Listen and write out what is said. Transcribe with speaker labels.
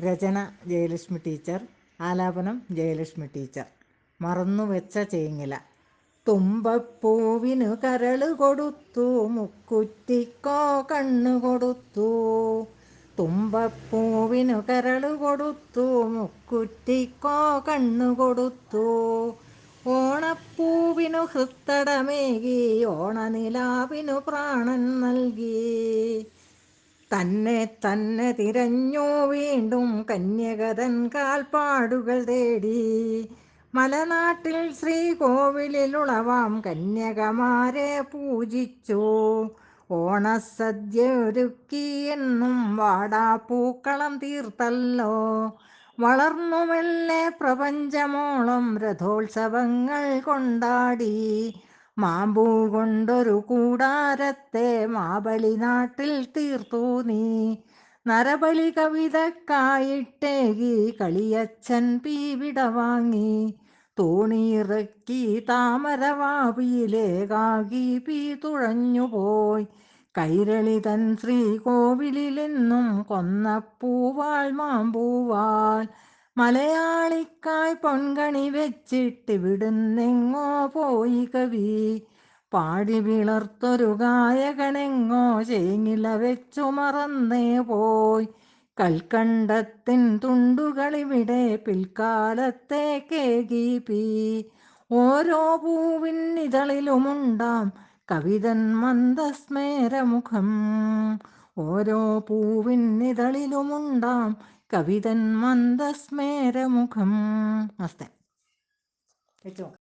Speaker 1: രചന Jayalakshmi teacher ആലാപനം Jayalakshmi teacher. മറന്നു വെച്ച ചേങ്ങില. തുമ്പപ്പൂവിനു കരൾ കൊടുത്തു മുക്കുറ്റിക്കോ കണ്ണു കൊടുത്തു. തുമ്പപ്പൂവിനു കരൾ കൊടുത്തു മുക്കുറ്റിക്കോ കണ്ണു കൊടുത്തു. ഓണപ്പൂവിനു ഹൃത്തടമേകി ഓണനിലാവിനു പ്രാണൻ നൽകി. തന്നെ തന്നെ തിരഞ്ഞു വീണ്ടും കന്യകതൻ കാൽപ്പാടുകൾ തേടി. മലനാട്ടിൽ ശ്രീകോവിലുളവാം കന്യകമാരെ പൂജിച്ചു. ഓണസദ്യ ഒരുക്കി എന്നും വാടാപ്പൂക്കളം തീർത്തല്ലോ. വളർന്നുമെല്ലെ പ്രപഞ്ചമോളം രഥോത്സവങ്ങൾ കൊണ്ടാടി. മാമ്പൂ കൊണ്ടൊരു കൂടാരത്തെ മാബളി നാട്ടിൽ തീർത്തു നീ. നരബലി കവിതക്കായിട്ടേകി കളിയച്ഛൻ പീവിട വാങ്ങി. തോണിയിറക്കി താമരവാപിയിലേകാകി പീ തുഴഞ്ഞുപോയി കൈരളി തൻ ശ്രീകോവിലെന്നും കൊന്നപ്പൂവാൾ മാമ്പൂവാൾ മലയാളിക്കായ് പൊൻകണി വെച്ചിട്ട് വിടുന്നെങ്ങോ പോയി കവി. പാടി വിളർത്തൊരു ഗായകനെങ്ങോ ചേങ്ങില വെച്ചു മറന്നേ പോയി. കൽക്കണ്ടത്തിൻ തുണ്ടുകളിവിടെ പിൽക്കാലത്തെ കേകി പി. ഓരോ പൂവിൻ ഇതളിലുമുണ്ടാം കവിതൻ മന്ദസ്മേരമുഖം. ഓരോ പൂവിന്നിതളിലുമുണ്ടാം കവിതൻ മന്ദസ്മേരമുഖം. നമസ്തേ. വെച്ചോ